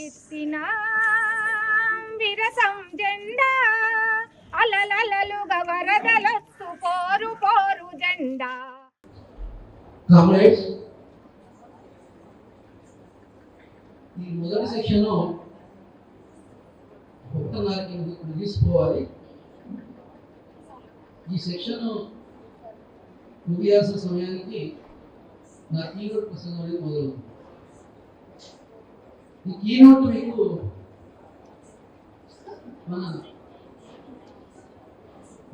ఎత్తిన విరసం జెండా. అలలలలుగా వరదలొస్తు పోరు పోరు జెండా. కామ్రేడ్స్ ఈ మొదటి సెక్షన్ ఒక్కనారికి ముగిసిపోవాలి. ఈ సెక్షన్ ముగియాల్సిన సమయానికి నా కీనోట్ ప్రసంగం అనేది మొదలవుతుంది. ఈ కీనోట్ మీకు మన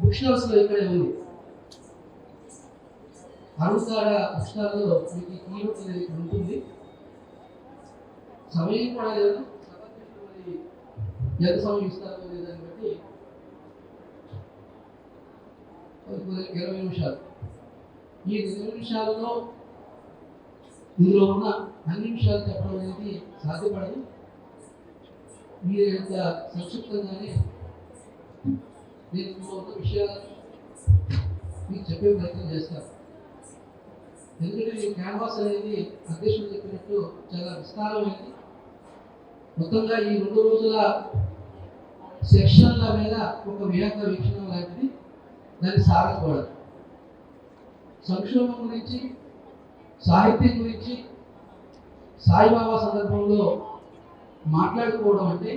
బుక్ స్టాల్స్లో ఇక్కడే ఉంది? అరుణాడ పుస్తకాల్లో మీకు ఈ కీనోట్ అనేది ఉంటుంది. సమయం కూడా లేదు. ఎంత సమయం ఇస్తారో లేదని బట్టి ఇరవై నిమిషాలు. ఈ ఇరవై నిమిషాల్లో ఇందులో ఉన్న అన్ని విషయాలు చెప్పడం అనేది సాధ్యపడదు. మీరు ఎంత సంక్షిప్తంగానే నేను ఇందులో ఉన్న విషయాలు మీకు చెప్పే ప్రయత్నం చేస్తాను ఎందుకంటే ఈ క్యాన్వాస్ అనేది అధ్యక్షుడు చెప్పినట్టు చాలా విస్తారమైనది మొత్తంగా ఈ రెండు రోజుల సెక్షన్ల మీద ఒక విహంగ వీక్షణ లాంటిది దాన్ని సాగకూడదు సంక్షోభం గురించి సాహిత్యం గురించి సాయిబాబా సందర్భంలో మాట్లాడుకోవడం అంటే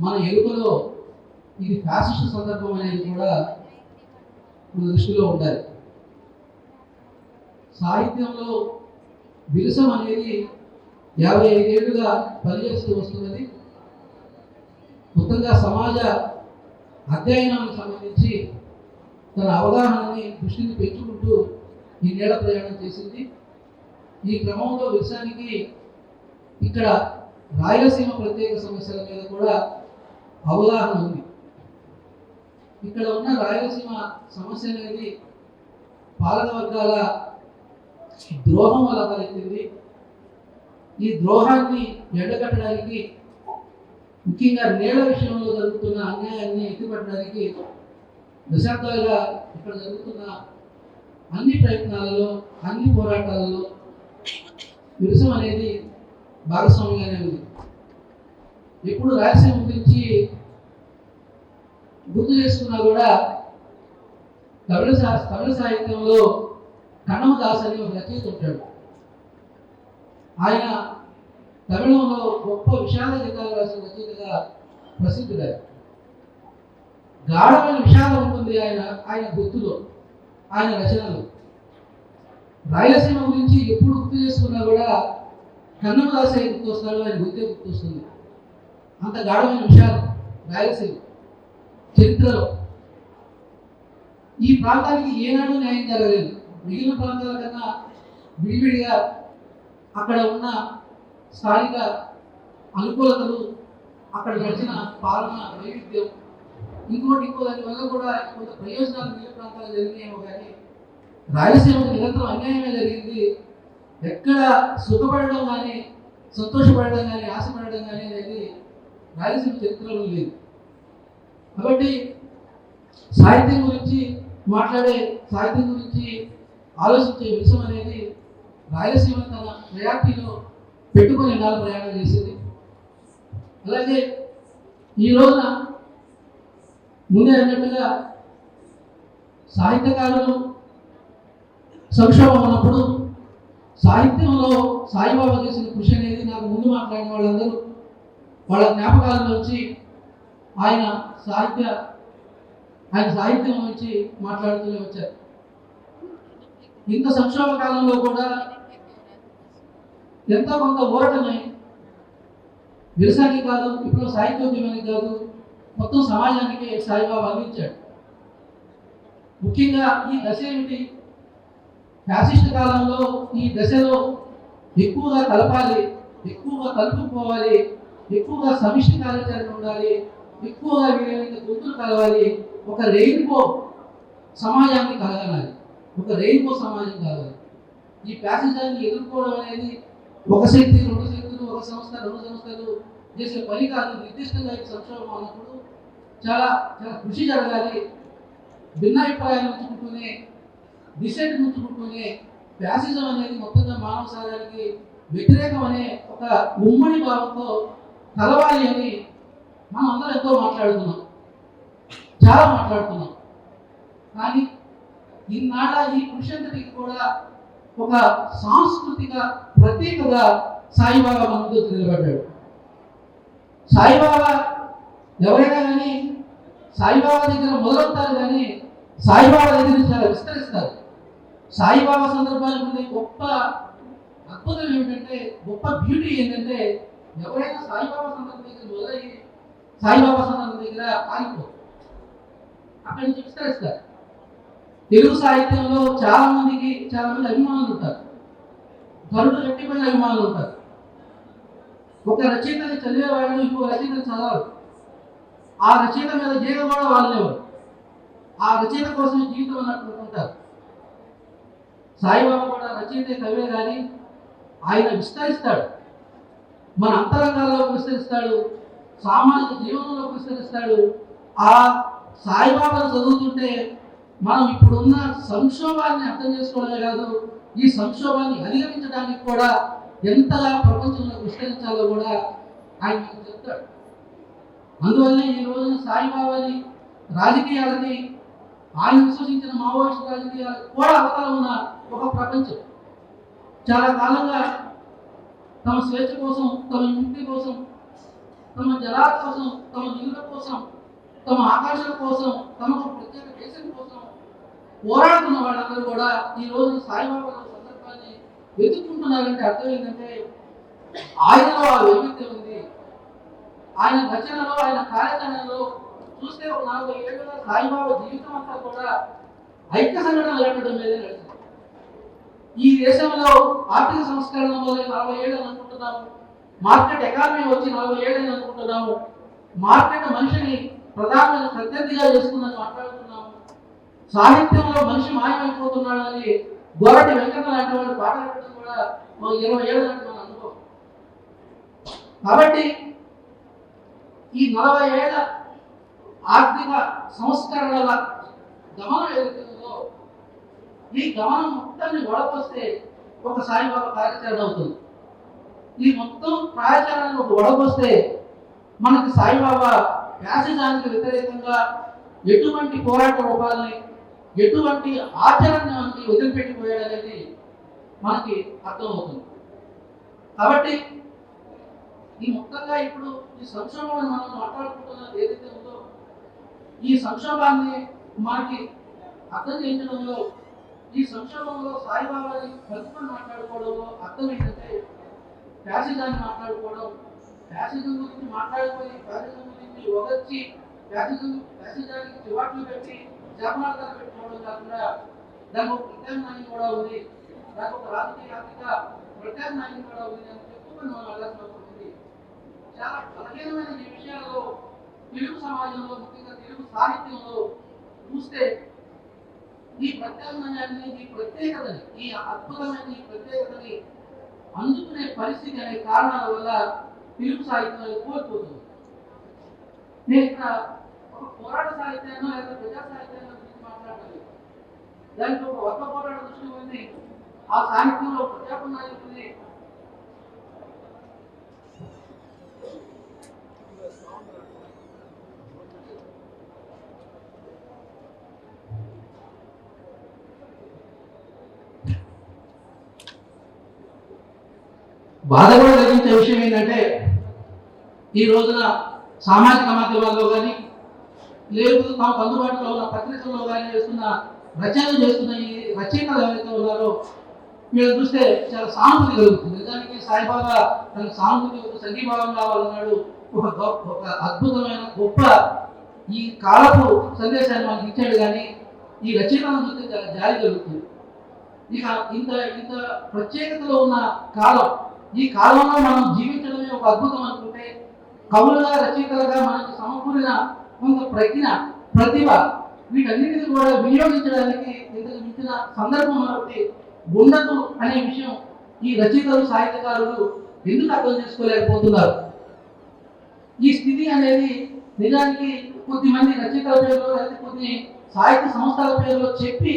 మన ఎరుకలో ఇది ఫ్యాసిస్ట్ సందర్భం అనేది కూడా మన దృష్టిలో ఉండాలి. సాహిత్యంలో విరసం అనేది యాభై ఐదేళ్ళుగా పనిచేస్తూ వస్తున్నది. మొత్తంగా సమాజ అధ్యయనానికి సంబంధించి తన అవగాహనని దృష్టిని పెంచుకుంటూ ఈ ప్రయాణం చేసింది. ఈ క్రమంలో విషయానికి ఇక్కడ రాయలసీమ ప్రత్యేక సమస్యల మీద కూడా అవగాహన ఉంది. ఇక్కడ ఉన్న రాయలసీమ సమస్య అనేది పాలక వర్గాల ద్రోహం వల్ల తలెత్తింది. ఈ ద్రోహాన్ని ఎండగట్టడానికి ముఖ్యంగా నేల విషయంలో జరుగుతున్న అన్యాయాన్ని ఎత్తిపట్టడానికి దశాబ్దాలుగా ఇక్కడ జరుగుతున్న అన్ని ప్రయత్నాలలో అన్ని పోరాటాలలో విరసం అనేది భాగస్వామ్యంగానే ఉంది. ఎప్పుడు రాయలసీమ గురించి గుర్తు చేసుకున్నా కూడా తమిళ సా తమిళ సాహిత్యంలో కన్నమదాస్ అని ఒక రచయిత ఉంటాడు. ఆయన తమిళంలో గొప్ప విషాద గీతాలు రాసిన రచయితగా ప్రసిద్ధుడారు గాఢమైన విషాదం ఉంటుంది ఆయన ఆయన గుర్తులో. ఆయన రచనలు. రాయలసీమ గురించి ఎప్పుడు గుర్తు చేసుకున్నా కూడా కన్నమదాసే గుర్తొస్తాడు ఆయన గుర్తే గుర్తొస్తుంది. అంత గాఢమైన విషయాలు రాయలసీమ చరిత్రలో. ఈ ప్రాంతానికి ఏనాడు న్యాయం జరగలేదు. మిగిలిన ప్రాంతాల కన్నా విడివిడిగా అక్కడ ఉన్న స్థానిక అనుకూలతలు అక్కడ నడిచిన పాలన వైవిధ్యం ఇంకోటి ఇంకో దాని వల్ల కూడా కొంత ప్రయోజనాలు మిగిలిన ప్రాంతాలు జరిగినాయేమో కానీ రాయలసీమకు నిరంతరం అన్యాయమే జరిగింది. ఎక్కడ సుఖపడడం కానీ సంతోషపడడం కానీ ఆశపడడం కానీ అనేది రాయలసీమ చరిత్రలో లేదు. కాబట్టి సాహిత్యం గురించి మాట్లాడే సాహిత్యం గురించి ఆలోచించే విషయం అనేది రాయలసీమ తన ప్రయారిటీలో పెట్టుకుని నాలుగు ప్రయాణం చేసింది. అలాగే ఈ రోజున ముందే అన్నట్టుగా సాహిత్యకారులు సంక్షోభం ఉన్నప్పుడు సాహిత్యంలో సాయిబాబా చేసిన కృషి అనేది నాకు ముందు మాట్లాడిన వాళ్ళందరూ వాళ్ళ జ్ఞాపకాలలోంచి ఆయన సాహిత్య ఆయన సాహిత్యం నుంచి మాట్లాడుతూనే వచ్చారు. ఇంత సంక్షోభ కాలంలో కూడా ఎంతో కొంత ఊరటని విరసానికి కాదు ఇప్పుడు సాహిత్యోద్యమానికి కాదు. మొత్తం సమాజానికి సాయిబాబా అందించాడు. ముఖ్యంగా ఈ దశ ఏమిటి? ఫ్యాసిస్ట్ కాలంలో ఈ దశలో ఎక్కువగా కలపాలి ఎక్కువగా కలుపుకోవాలి ఎక్కువగా సమిష్టి కార్యాచరణ ఉండాలి ఎక్కువగా వీలైనంత గుర్తులు కలవాలి ఒక రెయిన్బో సమాజాన్ని కలగాలి ఒక రెయిన్బో సమాజం కలగాలి. ఈ ప్యాసింజర్ని ఎదుర్కోవడం అనేది ఒక శక్తి రెండు శక్తులు ఒక సంస్థ రెండు సంస్థలు చేసే పని కాదు నిర్దిష్టంగా ఈ సంక్షోభం అన్నప్పుడు చాలా చాలా కృషి జరగాలి. భిన్నాభిప్రాయాలు ఉంచుకుంటూనే డిసెంట్ ఉంచుకుంటూనే ఫ్యాసిజం అనేది మొత్తంగా మానవ సమాజానికి వ్యతిరేకం అనే ఒక ఉమ్మడి భావంతో కలవాలి అని మనం అందరం ఎంతో మాట్లాడుతున్నాం. చాలా మాట్లాడుతున్నాం. కానీ ఈనాడ ఈ కృషి అంతటికి కూడా ఒక సాంస్కృతిక ప్రత్యేకగా సాయిబాబా మన ముందు నిలబడ్డాడు. సాయిబాబా ఎవరైనా కానీ సాయిబాబా దగ్గర మొదలవుతారు కానీ సాయిబాబా దగ్గర చాలా విస్తరిస్తారు. సాయిబాబా సందర్భానికి ఉండే గొప్ప అద్భుతం ఏమిటంటే గొప్ప బ్యూటీ ఏంటంటే ఎవరైనా సాయిబాబా సందర్భం దగ్గర మొదలయ్యి సాయిబాబా సందర్భం దగ్గర ఆగిపోరు అక్కడి నుంచి విస్తరిస్తారు. తెలుగు సాహిత్యంలో చాలా మందికి చాలా మంది అభిమానులు ఉంటారు. గరుడు గట్టిపోయిన అభిమానులు ఉంటారు. ఒక రచయితని చదివేవాళ్ళు ఇంకో రచయితని చదవరు. ఆ రచయిత మీద జీవితం కూడా వాళ్ళేవారు ఆ రచయిత కోసం జీవితం అన్నట్టు సాయిబాబా కూడా రచయిత కవే కానీ ఆయన విస్తరిస్తాడు. మన అంతరంగాల్లో విస్తరిస్తాడు. సామాజిక జీవనంలో విస్తరిస్తాడు. ఆ సాయిబాబాను చదువుతుంటే మనం ఇప్పుడున్న సంక్షోభాన్ని అర్థం చేసుకోవడమే కాదు ఈ సంక్షోభాన్ని అధిగమించడానికి కూడా ఎంతగా ప్రపంచంలో విస్తరించాలో కూడా ఆయన మనకు చెప్తాడు. అందువల్లనే ఈ రోజున సాయిబాబాని రాజకీయాలని ఆయన విశ్వసించిన మావోయిస్ట్ రాజకీయాలు కూడా అవతల ఉన్న ఒక ప్రపంచం. చాలా కాలంగా తమ స్వేచ్ఛ కోసం తమ ఇంటి కోసం తమ జలాల కోసం తమ నిధుల కోసం తమ ఆకాశాల కోసం తమకు ప్రత్యేక దేశం కోసం పోరాడుతున్న వాళ్ళందరూ కూడా ఈ రోజు సాయిబాబా వెతుక్కుంటున్నారంటే అర్థం ఏంటంటే ఆయనలో ఆ వైవిధ్యం ఉంది. ఆయన రచనలో ఆయన కార్యాచరణలో చూస్తే ఒక నలభై ఏళ్ళుగా సాయిబాబా జీవితం అంతా కూడా ఐక్య సంఘటన లేపడం మీదే నడిచింది. ఈ దేశంలో ఆర్థిక సంస్కరణ వల్ల నలభై ఏళ్ళు అనుకుంటున్నాము. మార్కెట్ ఎకానమీ వచ్చి నలభై ఏళ్ళు అనుకుంటున్నాము. మార్కెట్ మనిషిని ప్రధానమైన ప్రత్యర్థిగా చేసుకుందని మాట్లాడుతున్నాము. సాహిత్యంలో మనిషి మాయమైపోతున్నాడని గోరటి వెంకట లాంటి వాళ్ళు పాటలు పెట్టడం కూడా ఇరవై ఏళ్ళు నాటి మనం అనుభవం కాబట్టి ఈ నలభై ఏళ్ళ ఆర్థిక సంస్కరణల గమనం ఎదుగుతుందో ఈ గమనం మొత్తాన్ని వడకొస్తే ఒక సాయిబాబా కార్యాచరణ అవుతుంది. ఈ మొత్తం కార్యాచరణను ఒక మనకి సాయిబాబా ఫ్యాసిజానికి వ్యతిరేకంగా ఎటువంటి పోరాట రూపాలని ఎటువంటి ఆచరణని మనకి వదిలిపెట్టిపోయాడనేది మనకి అర్థమవుతుంది. కాబట్టి ఈ మొత్తంగా ఇప్పుడు ఈ సంక్షోభాన్ని మనం మాట్లాడుకుంటున్నది ఏదైతే ఉందో ఈ సంక్షోభాన్ని మనకి అర్థం చేయించడంలో ఈ సంక్షోభంలో సాయిబాబాని కలుపుకొని మాట్లాడుకోవడంలో అర్థం ఏంటంటే ఫ్యాసిజాన్ని మాట్లాడుకోవడం. ఫ్యాసిజం గురించి మాట్లాడుకొని ఫ్యాసిజం గురించి ఒగర్చి ఫ్యాసిజం ఫ్యాసిజానికి చివాట్లు పెట్టి శాపనార్థాలు పెట్టుకోవడం కాకుండా దానికి ఒక ప్రత్యామ్నాయం కూడా ఉంది దానికి ఒక రాజకీయ ఆర్థిక ప్రత్యామ్నాయం కూడా ఉంది అని చెప్పుకొని మనం వెళ్ళాల్సిన అవసరం ఉంది చాలా బలహీనమైన ఈ విషయాల్లో తెలుగు సమాజంలో ముఖ్యంగా తెలుగు సాహిత్యంలో చూస్తే ఈ ప్రత్యామ్నాయాన్ని ఈ ప్రత్యేకతని ఈ అద్భుతమైన ఈ ప్రత్యేకతని అందుకునే పరిస్థితి అనే కారణాల వల్ల తెలుగు సాహిత్యం అనేది కోల్పోతుంది నేను ఇక్కడ ఒక పోరాట సాహిత్యాన్ని లేదా ప్రజా సాహిత్యాన్ని గురించి మాట్లాడాలి దానికి ఒక వర్గ పోరాట దృష్టి ఉంది. ఆ సాహిత్యంలో ప్రజాపన్నాయం ఉంది బాధ కూడా కలిగించే విషయం ఏంటంటే ఈ రోజున సామాజిక మాధ్యమాల్లో కానీ లేదు తమకు అందుబాటులో ఉన్న పత్రికల్లో కానీ చేస్తున్న రచనలు చేస్తున్న ఈ రచయితలు ఎవరైతే ఉన్నారో వీళ్ళు చూస్తే చాలా సానుభూతి కలుగుతుంది. నిజానికి సాయిబాబా తన సానుభూతి ఒక సంఘీభావం కావాలన్నాడు. ఒక గొప్ప ఒక అద్భుతమైన గొప్ప ఈ కాలపు సందేశాన్ని మనకి ఇచ్చాడు కానీ ఈ రచయితలను చూస్తే చాలా జాలి కలుగుతుంది. ఇక ఇంత ఇంత ప్రత్యేకతలో ఉన్న కాలం ఈ కాలంలో మనం జీవించడమే ఒక అద్భుతం అనుకుంటే కవులుగా రచయితలుగా మనకి సమకూరిన కొంత ప్రజ్ఞ ప్రతిభ వీటన్నిటిని కూడా వినియోగించడానికి ఇంతకు మించిన సందర్భం మరొకటి ఉండదు అనే విషయం ఈ రచయితలు సాహిత్యకారులు ఎందుకు అర్థం చేసుకోలేకపోతున్నారు? ఈ స్థితి అనేది నిజానికి కొద్దిమంది రచయితల పేరులో లేదా కొన్ని సాహిత్య సంస్థల పేరులో చెప్పి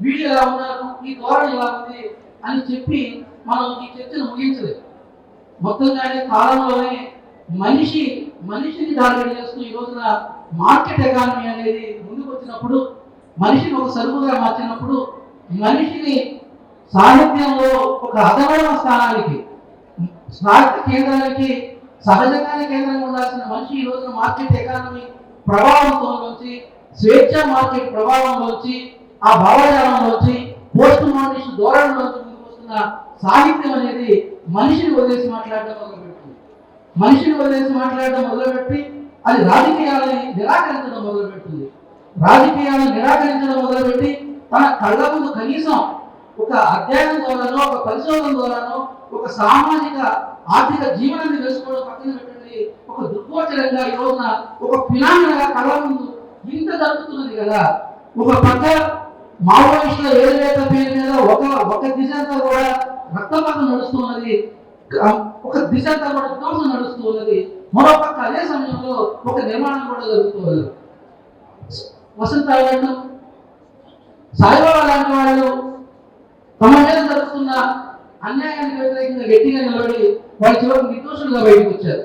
వీళ్ళు ఎలా ఉన్నారు ఈ ధోరణి ఎలా ఉంది అని చెప్పి మనం ఈ చర్చను ముగించలేదు. మొత్తంగానే కాలంలోనే మనిషి మనిషిని టార్గెట్ చేస్తూ ఈ రోజున మార్కెట్ ఎకానమీ అనేది ముందుకు వచ్చినప్పుడు మనిషిని ఒక సరుకుగా మార్చినప్పుడు మనిషిని సాహిత్యంలో ఒక అదనమైన స్థానానికి సాహిత్య కేంద్రానికి సహజంగానే కేంద్రంగా ఉండాల్సిన మనిషి ఈ రోజున మార్కెట్ ఎకానమీ ప్రభావంతో నుంచి స్వేచ్ఛ మార్కెట్ ప్రభావంలోంచి ఆ భావజాలంలోంచి పోస్ట్ మోడర్నిస్ట్ ధోరణిలోంచి ముందుకు వస్తున్న సాహిత్యం అనేది మనిషిని వదిలేసి మాట్లాడడం మొదలుపెట్టింది మనిషిని వదిలేసి మాట్లాడడం మొదలుపెట్టి అది రాజకీయాలని నిరాకరించడం మొదలుపెట్టింది. రాజకీయాలను నిరాకరించడం మొదలుపెట్టి తన కళ్ళ ముందు కనీసం ఒక అధ్యయనం ద్వారానో ఒక పరిశోధన ద్వారానో ఒక సామాజిక ఆర్థిక జీవనాన్ని వేసుకోవడం పక్కన పెట్టండి ఒక దుర్గోచరంగా ఈ రోజున ఒక ఫినామినగా కళ్ళ ముందు ఇంత జరుగుతున్నది కదా. ఒక పక్క మావోయిస్టుల ఏదైతే పేరు మీద ఒక ఒక దిశ అంతా కూడా రక్తపాతం నడుస్తున్నది ఒక దిశ అంతా కూడా దోషం నడుస్తూ ఉన్నది అదే సమయంలో ఒక నిర్మాణం కూడా జరుగుతున్నది వసంత వాళ్ళు సాయిబాబా లాంటి వాళ్ళు తమ మీద జరుగుతున్న అన్యాయానికి వ్యతిరేకంగా గట్టిగా నిలబడి వాళ్ళ చివరికి నిర్దోషులుగా బయటకు వచ్చారు.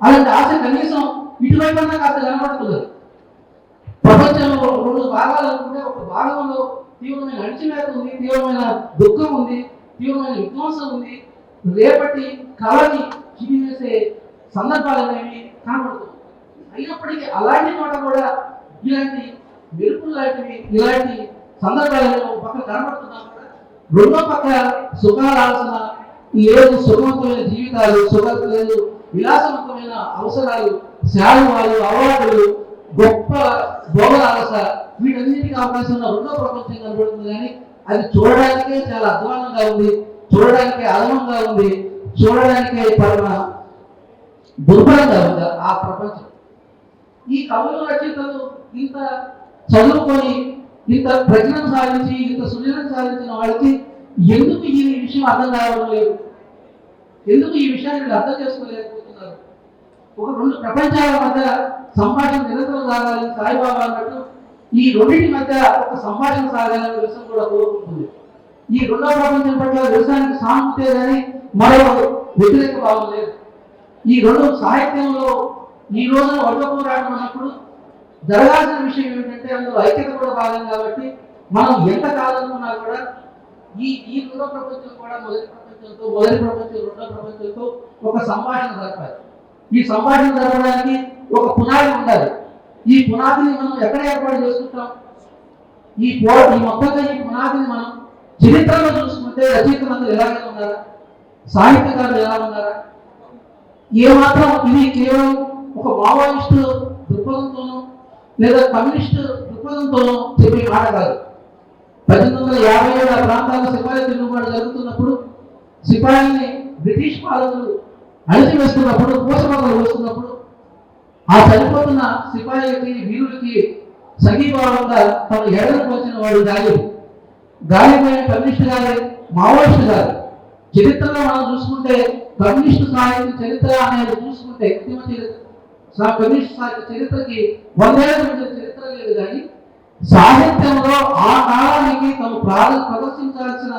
అలాంటి ఆశ కనీసం ఇటువైపు కాస్త కనబడుతున్నది. ప్రపంచంలో రెండు భాగాలు అనుకుంటే ఒక భాగంలో తీవ్రమైన అణిచివేత ఉంది తీవ్రమైన దుఃఖం ఉంది తీవ్రమైన విధ్వంసం ఉంది. రేపటి కళని చిరివేసే సందర్భాలు అనేవి కనబడుతుంది అయినప్పటికీ అలాంటి చోట కూడా ఇలాంటి మెరుపులు లాంటివి ఇలాంటి సందర్భాలలో ఒక పక్క కనబడుతున్నా కూడా రెండో పక్క సుఖాలాల్సిన లేదు సుఖవంతమైన జీవితాలు సుఖ లేదు విలాసవంతమైన అవసరాలు శాలువాలు అవార్డులు గొప్ప భోగలాలస వీటన్నిటికీ అవకాశం ఉన్న రెండో ప్రపంచం కనబడుతుంది కానీ అది చూడడానికే చాలా అధ్వానంగా ఉంది చూడడానికే అదనంగా ఉంది చూడడానికే పరమ దుర్భరంగా ఉంది ఆ ప్రపంచం. ఈ కవులు రచయితలు ఇంత చదువుకొని ఇంత ప్రజ్ఞను సాధించి ఇంత సుజనం సాధించిన వాళ్ళకి ఎందుకు ఈ విషయం అర్థం కావడం లేదు? ఎందుకు ఈ విషయాన్ని వీళ్ళు అర్థం చేసుకోలేకపోతున్నారు? ఒక రెండు ప్రపంచాల మధ్య సంభాషణ నిరంతరం సాగాలని సాయిబాబా అన్నట్టు ఈ రెండింటి మధ్య ఒక సంభాషణ సాగాలని విషయం కూడా కోరుకుంటుంది. ఈ రెండో ప్రపంచం పట్ల వ్యవసాయానికి సానుభూతే కానీ మరో వ్యతిరేక భావం లేదు. ఈ రెండు సాహిత్యంలో ఈ రోజున వర్గ పోరాటం అన్నప్పుడు జరగాల్సిన విషయం ఏమిటంటే అందులో ఐక్యత కూడా భాగం కాబట్టి మనం ఎంత కాదనుకున్నా కూడా ఈ ఈ రెండో ప్రపంచం కూడా మొదటి ప్రపంచంతో మొదటి ప్రపంచం రెండో ప్రపంచంతో ఒక సంభాషణ జరపాలి. ఈ సంభాషణ జరపడానికి ఒక పునాది ఉండాలి. ఈ పునాదిని మనం ఎక్కడ ఏర్పాటు చేసుకుంటాం? ఈ పో ఈ మొత్తంగా ఈ పునాదిని మనం చరిత్రలో చూసుకుంటే రచయితలందరూ ఎలాగే ఉన్నారా? సాహిత్యకారులు ఎలా ఉన్నారా? ఏమాత్రం ఇది కేవలం ఒక మావోయిస్టు దృక్పథంతోనో లేదా కమ్యూనిస్టు దృక్పథంతోనో చెప్పి మాట కాదు. పద్దెనిమిది వందల యాభై ఏడు ఆ ప్రాంతాల్లో సిపాయి తిరుగుబాటు జరుగుతున్నప్పుడు సిపాయిల్ని బ్రిటిష్ పాలకులు అణిచివేస్తున్నప్పుడు కోసమగలు వస్తున్నప్పుడు ఆ చనిపోతున్న సిపాయిలకి వీరులకి సంఘీభావంగా తమ ఎడలకు వచ్చిన వాడు గాలి గాలిపోయిన కమ్యూనిస్ట్ గారి మావోయిస్ట్ గారు. చరిత్రలో మనం చూసుకుంటే కమ్యూనిస్ట్ సాహిత్య చరిత్ర అనేది చూసుకుంటే కృత్రిమ చరిత్ర. సా- కమ్యూనిస్ట్ సాహిత్య చరిత్రకి వందేళ్ళ చరిత్ర లేదు కానీ సాహిత్యంలో ఆ కాలానికి తమ ప్రాధ ప్రదర్శించాల్సిన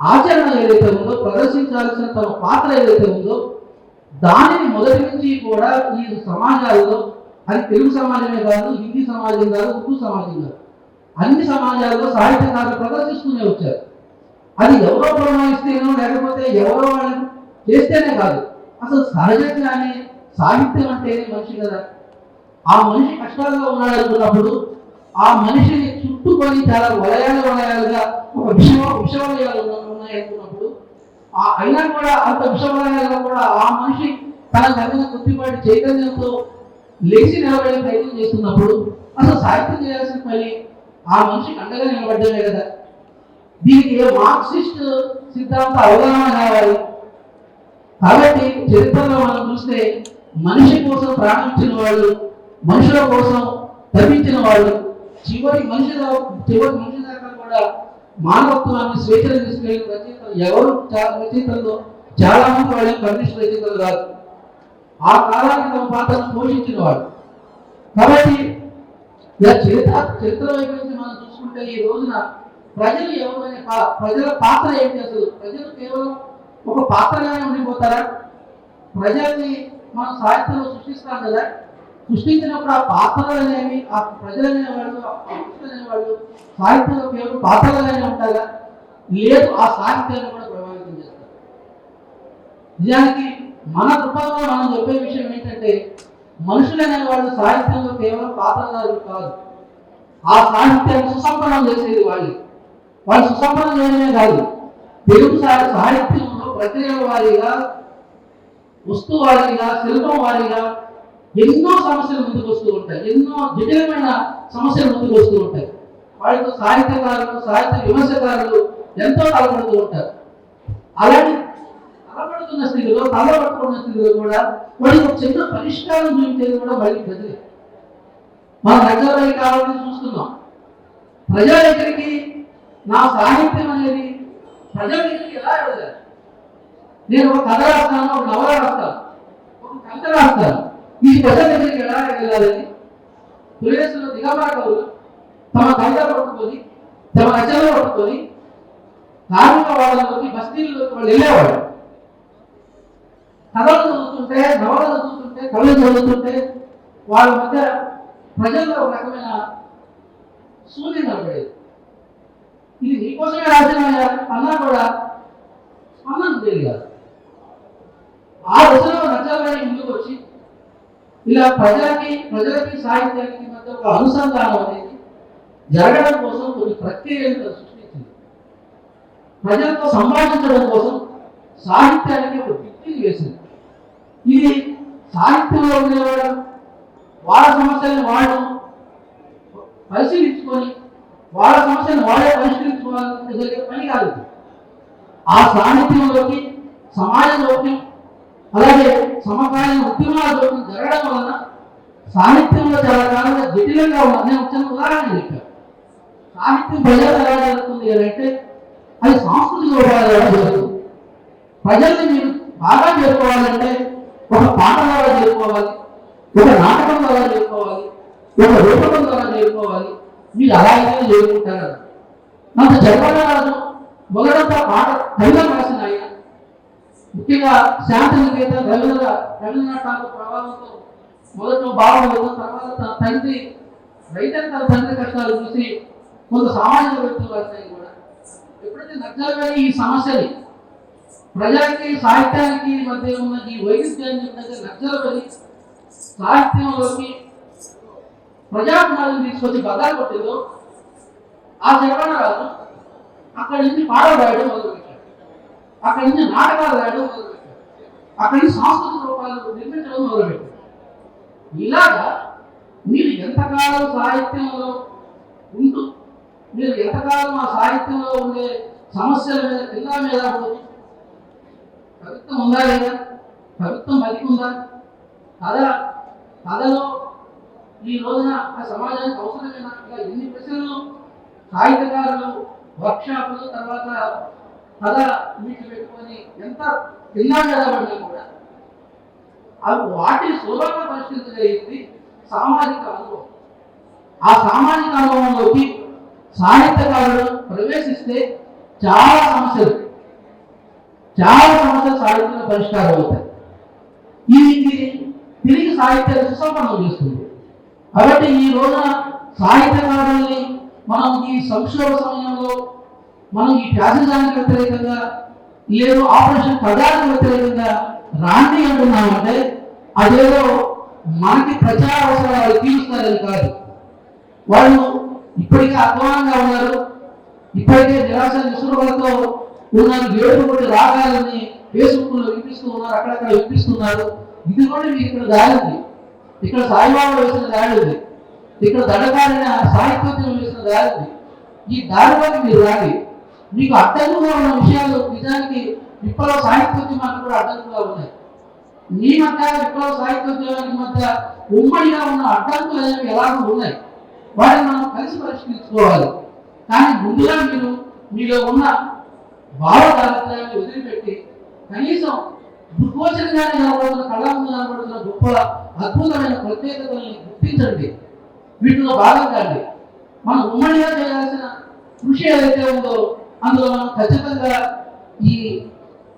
ఆచరణ ఏదైతే ఉందో ప్రదర్శించాల్సిన తమ పాత్ర ఏదైతే ఉందో దానిని మొదటి నుంచి కూడా ఈ సమాజాల్లో అది తెలుగు సమాజమే కాదు హిందీ సమాజం కాదు ఉర్దూ సమాజం కాదు. అన్ని సమాజాల్లో సాహిత్యకారులు ప్రదర్శిస్తూనే వచ్చారు. అది ఎవరో ప్రమాణిస్తేనో లేకపోతే ఎవరో వాళ్ళు చేస్తేనే కాదు. అసలు సహజంగానే సాహిత్యం అంటేనే మనిషి కదా. ఆ మనిషి కష్టాల్లో ఉన్నాడు అనుకున్నప్పుడు ఆ మనిషిని చుట్టుకొని చాలా వలయాలు వలయాలుగా ఒక విషమ విషవలయాలు ఉన్నాయి అనుకున్నప్పుడు ఆ అయినా కూడా అంత విషవలయాలుగా కూడా ఆ మనిషి తన తగిన కొద్దిపాటి చైతన్యంతో లేచి నిలబడే ప్రయత్నం చేస్తున్నప్పుడు అసలు సాహిత్యం చేయాల్సిన పని ఆ మనిషికి అండగా నిలబడ్డమే కదా. దీనికి మార్క్సిస్ట్ సిద్ధాంత అవగాహన కావాలి? కాబట్టి చరిత్రలో మనం చూస్తే మనిషి కోసం ప్రాణించిన వాళ్ళు మనుషుల కోసం తప్పించిన వాళ్ళు చివరి మనిషి చివరి మనిషి దాకా కూడా మానవత్వాన్ని స్వేచ్ఛను తీసుకెళ్ళిన రచయితలు ఎవరు? రచయితల్లో చాలా మంది వాళ్ళు కమ్యూనిస్ట్ రచయితలు కాదు. ఆ కాలానికి తమ పాత్రను పోషించిన వాళ్ళు. కాబట్టి ఇలా చరిత్ర చరిత్ర వైపు నుంచి మనం చూసుకుంటే ఈ రోజున ప్రజలు ఎవరు అనే ప్రజల పాత్ర ఏం చేస్తారు? ప్రజలు కేవలం ఒక పాత్రగానే ఉండిపోతారా? ప్రజల్ని మనం సాహిత్యంలో సృష్టిస్తాం కదా. సృష్టించినప్పుడు ఆ పాత్రలు అనేవి ఆ ప్రజలనే వాళ్ళు ఆ సాహిత్యంలో కేవలం పాత్రలనే ఉంటారా? లేదు ఆ సాహిత్యాన్ని కూడా ప్రభావితం చేస్తారు. నిజానికి మన దృక్పథంలో మనం చెప్పే విషయం ఏంటంటే మనుషులనే వాళ్ళు సాహిత్యంలో కేవలం పాత్రదారులు కాదు. ఆ సాహిత్యాన్ని సుసంపన్నం చేసేది వాళ్ళు. వాళ్ళు సుసంపన్నం చేయడమే కాదు. తెలుగు సాహిత్యంలో ప్రక్రియల వారీగా వస్తు వారీగా శిల్పం వారీగా ఎన్నో సమస్యలు ముందుకు వస్తూ ఉంటాయి. ఎన్నో జటిలమైన సమస్యలు ముందుకు వస్తూ ఉంటాయి. వాళ్ళతో సాహిత్యకారులు సాహిత్య విమర్శకారులు ఎంతో తలపడుతూ ఉంటారు. అలాంటి తలపడుతున్న స్థితిలో తలపడుతున్న స్థితిలో కూడా వాళ్ళకి ఒక చిన్న పరిష్కారం చూపించేది కూడా వాళ్ళకి ప్రజలే మన దగ్గర కావాలని చూస్తున్నాం. ప్రజా దగ్గరికి నా సాహిత్యం అనేది ప్రజల దగ్గరికి ఎలా వెళ్ళాలి? నేను ఒక కథ రాస్తాను ఒక నవల రాస్తాను ఒక కవిత రాస్తాను. ఈ ప్రజల దగ్గరికి ఎలా వెళ్ళాలని? తొలిదశలో దిగమర కవులు తమ కవిత పట్టుకొని తమ రచనలు పట్టుకొని కార్మిక వాళ్ళలోకి బస్తీల్లోకి వాళ్ళు వెళ్ళేవాడు కథలు చదువుతుంటే నవలు చదువుతుంటే కవులు చదువుతుంటే వాళ్ళ మధ్య ప్రజల్లో ఒక రకమైన శూన్యం కనబడేది ఇది నీకోసమే రాసిన అన్నా కూడా. అన్నం తెలియదు ఆ దశలో నచ్చలని ముందుకు వచ్చి ఇలా ప్రజలకి ప్రజలకి సాహిత్యానికి మధ్య ఒక అనుసంధానం అనేది జరగడం కోసం కొన్ని ప్రక్రియలను సృష్టించింది. ప్రజలతో సంభాషించడం కోసం సాహిత్యానికి ఒక భిత్తిని వేసింది. ఇది సాహిత్యంలో ఉండేవాడు వాళ్ళ సమస్యలను వాళ్ళు పరిశీలించుకొని వాళ్ళ సమస్యను వాళ్ళే పరిష్కరించుకోవాలంటే జరిగే పని కాదు. ఆ సాహిత్యంలోకి సమాజ జోక్యం అలాగే సమకాలీన ఉద్యమాల జోక్యం జరగడం వలన సాహిత్యంలో చాలా కాలంగా జటిలంగా ఉన్నది నేను వచ్చిన ఉదాహరణ చెప్పాను. సాహిత్యం ప్రజలు ఎలా జరుగుతుంది అని అంటే అది సాంస్కృతిక రూపాయలు ఎలా జరుగుతుంది. ప్రజల్ని మీరు బాగా చేరుకోవాలంటే ఒక పాట ద్వారా చేరుకోవాలి ఒక నాటకం ద్వారా చేరుకోవాలి ఒక రూపకం ద్వారా చేరుకోవాలి మీరు అలా అయితే మన జన్మరాజు జగన్నారాజు పాట కవిత రాసిన ఆయన. ముఖ్యంగా శాంతి గీత రవీంద్ర రవీంద్రనాథ్ ఠాగూర్ ప్రభావంతో మొదట బాగా తర్వాత తన తండ్రి రైతు తన తండ్రి కష్టాలు చూసి కొంత సామాజిక వ్యక్తులు రాసినాయి కూడా ఎప్పుడైతే నక్సల్ ఈ సమస్యని ప్రజలకి సాహిత్యానికి మధ్య ఉన్న ఈ వైవిధ్యాన్ని ఏంటంటే నక్సల్ సాహిత్యంలోకి ప్రజాకుమారులు తీసుకొచ్చి బదాలు కొట్టేదో ఆ జగన్నారాజు అక్కడి నుంచి పాటలు రాయడం మొదలుపెట్టాడు. అక్కడి నుంచి నాటకాలు రాయడం మొదలుపెట్టాడు. అక్కడి నుంచి సాంస్కృతిక రూపాలు నిర్మించడం మొదలుపెట్టాడు. ఇలాగా మీరు ఎంతకాలం సాహిత్యంలో ఉంటూ మీరు ఎంతకాలం ఆ సాహిత్యంలో ఉండే సమస్యల మీద కింద మీద కవిత్వం ఉందా లేదా? కవిత్వం బతికుందా కథ కథలో ఈ రోజున ఆ సమాజానికి అవసరమైన ఇలా ఎన్ని ప్రశ్నలు సాహిత్యకారులు వర్క్షాపులు తర్వాత కథ వీటి పెట్టుకొని ఎంత కింద మీద కూడా? అవి వాటిని సులభంగా పరిష్కరించగలిగింది సామాజిక అనుభవం. ఆ సామాజిక అనుభవంలోకి సాహిత్యకారులు ప్రవేశిస్తే చాలా సమస్యలు. చాలా సమస్యలు సాహిత్యంలో పరిష్కారం అవుతాయి. ఇది తిరిగి సాహిత్యాన్ని సుసంపన్నం చేస్తుంది. కాబట్టి ఈ రోజున సాహిత్యకారుల్ని మనం ఈ సంక్షోభ సమయంలో మనం ఈ ప్యాసేజానికి వ్యతిరేకంగా లేదు ఆపరేషన్ ప్రజానికి వ్యతిరేకంగా రాండి అంటున్నామంటే అదేదో మనకి ప్రచార అవసరాలు తీరుస్తారని కాదు. వాళ్ళు ఇప్పటికే అధ్వానంగా ఉన్నారు. ఇప్పటికే నిరాశ నిస్పృహలతో ఉన్నారు. ఏడు రాగాలని ఫేస్బుక్లో వినిపిస్తూ ఉన్నారు. అక్కడక్కడ వినిపిస్తున్నారు. ఇది కూడా మీకు ఇక్కడ దారింది ఇక్కడ సాయిబాబా వేసిన దారి ఉంది ఇక్కడ దండకారిన సాహిత్యోద్యమం వేసిన దారి ఉంది ఈ దారిలోకి మీరు రాండి. మీకు అడ్డంకుగా ఉన్న విషయాలు నిజానికి విప్లవ సాహిత్యోద్యమానికి కూడా అడ్డంకుగా ఉన్నాయి. మీ మధ్య విప్లవ సాహిత్యోద్యమానికి మధ్య ఉమ్మడిగా ఉన్న అడ్డంకులు అనేవి ఎలాగో ఉన్నాయి. వాటిని మనం కలిసి పరిష్కరించుకోవాలి కానీ ముందుగా మీరు మీలో ఉన్న భావ దారిద్ర్యాన్ని వదిలిపెట్టి కనీసం దుర్గోచరంగానే కనబడుతున్న కళ్ళ కనబడుతున్న గొప్ప అద్భుతమైన ప్రత్యేకతల్ని గుర్తించండి. వీటిలో భాగం అండి మనం ఉమ్మడిగా చేయాల్సిన కృషి ఏదైతే ఉందో అందులో మనం ఖచ్చితంగా ఈ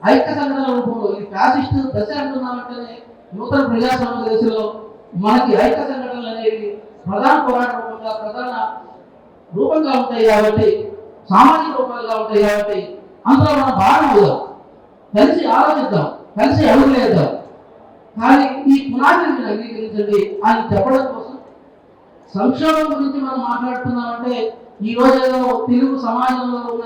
ఐక్య సంఘటన రూపంలో ఈ ఫ్యాసిస్ట్ దశ అంటున్నామంటేనే నూతన ప్రజాస్వామ్య దశలో మనకి ఐక్య సంఘటనలు అనేవి ప్రధాన పోరాట రూపంగా ప్రధాన రూపంగా ఉంటాయి కాబట్టి సామాజిక రూపంగా ఉంటాయి కాబట్టి అందులో మనం భాగం అవుదాం. కలిసి ఆలోచిద్దాం. కలిసి అడుగులేద్దాం కానీ ఈ పునాదిని మీరు అంగీకరించండి అని చెప్పడం కోసం సంక్షోభం గురించి మనం మాట్లాడుతున్నామంటే ఈ రోజు ఏదో తెలుగు సమాజంలో ఉన్న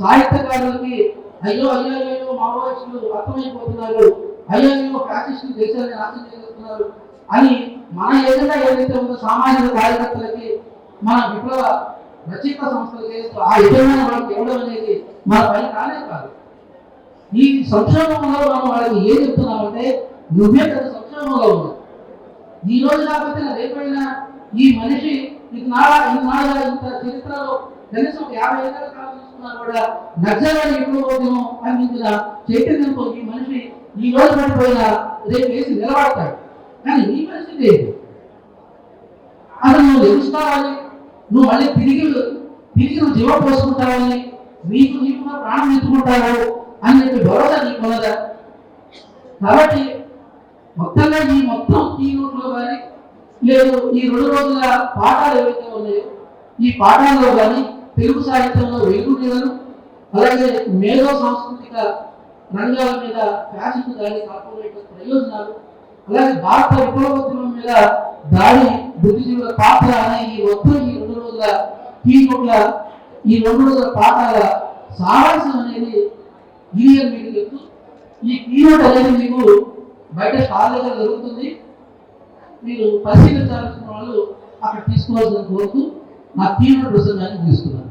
సాహిత్యకారులకి అయ్యో అయ్యో అయ్యో మావోయిస్టులు అర్థమైపోతున్నారు. అయ్యో అయ్యో ఫ్యాసిస్టులు దేశాన్ని నాశనం చేస్తున్నారు అని మన ఎదుట ఏదైతే ఉందో సామాజిక కార్యకర్తలకి మన విప్లవ రచయిత సంస్థలకి ఆ ఎజెండా వాళ్ళకి ఇవ్వడం అనేది మన పని కానే కాదు. ఈ సంక్షేమంలో మనం వాళ్ళకి ఏం చెప్తున్నామంటే నువ్వే పెద్ద సంక్షేమంలో ఉన్నావు ఈ రోజు కాకపోతే రేపైనా ఈ మనిషి ఇన్నాళ్ళ ఇన్నాళ్ళ ఇంత చరిత్రలో కనీసం ఒక యాభై ఏళ్ళ కాలం తీసుకున్నా కూడా నక్సలైట్ విప్లవోద్యమం అందించిన చైతన్యంతో ఈ మనిషి ఈ రోజు పడిపోయినా రేపు వేసి నిలబడతాడు. కానీ నీ పరిస్థితి ఏంటి? అసలు నువ్వు తెలుసుకోవాలి నువ్వు మళ్ళీ తిరిగి తిరిగి నువ్వు జీవం పోసుకుంటావని నీకు నీకుగా ప్రాణం ఎత్తుకుంటావు అని చెప్పి భరోసా నీకు ఉన్నదా కాబట్టి మొత్తంగా ఈ మొత్తం ఈ నోట్లో కానీ లేదు ఈ రెండు రోజుల పాఠాలు ఏవైతే ఉన్నాయో ఈ పాఠాల్లో కానీ తెలుగు సాహిత్యంలో వెలుగు మీదను అలాగే మేధో సాంస్కృతిక రంగాల మీద ఫ్యాషన్ దాడి కార్పొరేట్ ప్రయోజనాలు అలాగే భారత విప్లవోద్యమం మీద దాడి బుద్ధిజీవుల పాత్ర అనే ఈ మొత్తం ఈ రెండు రోజుల ఈ ఈ రెండు రోజుల పాఠాల సారాంశం అనేది ఈ మీటింగ్ చెప్తూ ఈ కీనోట్ అనేది మీకు బయట స్టాల్ దగ్గర దొరుకుతుంది. మీరు పరిశీలించాల్సిన వాళ్ళు అక్కడ తీసుకోవాల్సిన కోరుతూ నా కీనోట్ ప్రసంగాన్ని తీసుకున్నాను